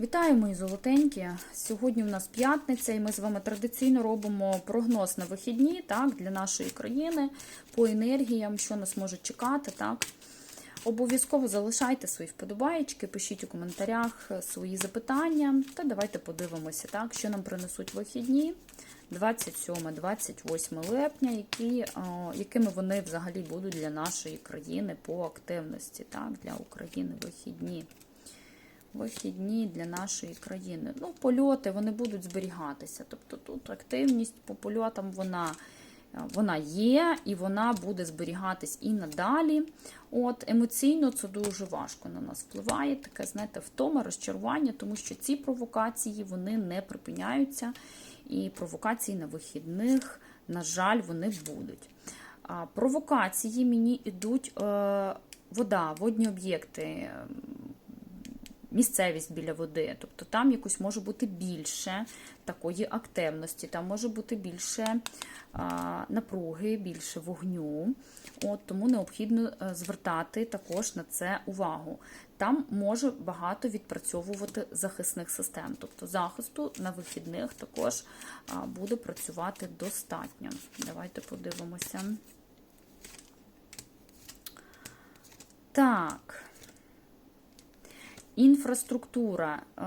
Вітаю, мої золотенькі! Сьогодні у нас п'ятниця, і ми з вами традиційно робимо прогноз на вихідні так, для нашої країни по енергіям, що нас може чекати. Так. Обов'язково залишайте свої вподобаєчки, пишіть у коментарях свої запитання, та давайте подивимося, так, що нам принесуть вихідні 27-28 липня, які, о, якими вони взагалі будуть для нашої країни по активності, так, для України вихідні вихідні для нашої країни. Ну, польоти вони будуть зберігатися. Тобто тут активність по польотам вона вона є і вона буде зберігатись і надалі. От Емоційно це дуже важко на нас впливає. Таке, знаєте, втома, розчарування, тому що ці провокації вони не припиняються. І провокації на вихідних, на жаль, вони будуть. Провокації мені йдуть е, вода, водні об'єкти місцевість біля води. Тобто там якось може бути більше такої активності, там може бути більше а, напруги, більше вогню. От, Тому необхідно е, звертати також на це увагу. Там може багато відпрацьовувати захисних систем. Тобто захисту на вихідних також буде працювати достатньо. Давайте подивимося. Так. Інфраструктура е,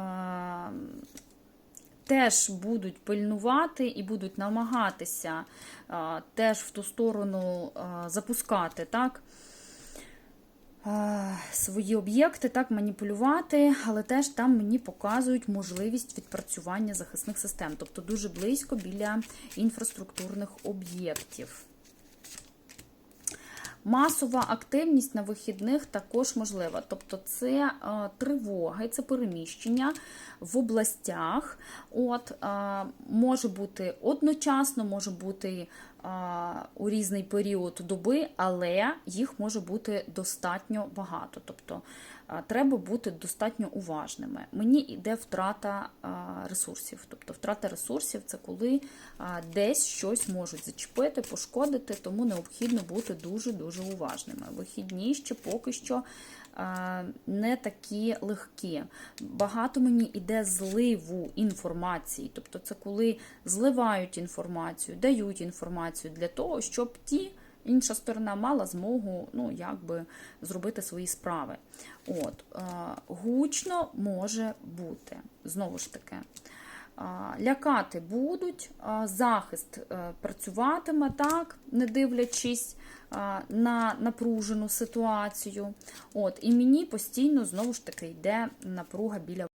теж будуть пильнувати і будуть намагатися е, теж в ту сторону е, запускати так, свої об'єкти, так, маніпулювати, але теж там мені показують можливість відпрацювання захисних систем, тобто дуже близько біля інфраструктурних об'єктів. Масова активність на вихідних також можлива. Тобто це е, тривоги, це переміщення в областях. От, е, Може бути одночасно, може бути у різний період доби, але їх може бути достатньо багато. Тобто треба бути достатньо уважними. Мені йде втрата ресурсів. Тобто втрата ресурсів це коли десь щось можуть зачепити, пошкодити, тому необхідно бути дуже-дуже уважними. Вихідні ще поки що не такі легкі. Багато мені йде зливу інформації. Тобто, це коли зливають інформацію, дають інформацію для того, щоб ті. Інша сторона мала змогу ну, якби, зробити свої справи. От, Гучно може бути. Знову ж таки, лякати будуть, захист е, працюватиме так, не дивлячись на напружену ситуацію. От, І мені постійно знову ж таки йде напруга біля.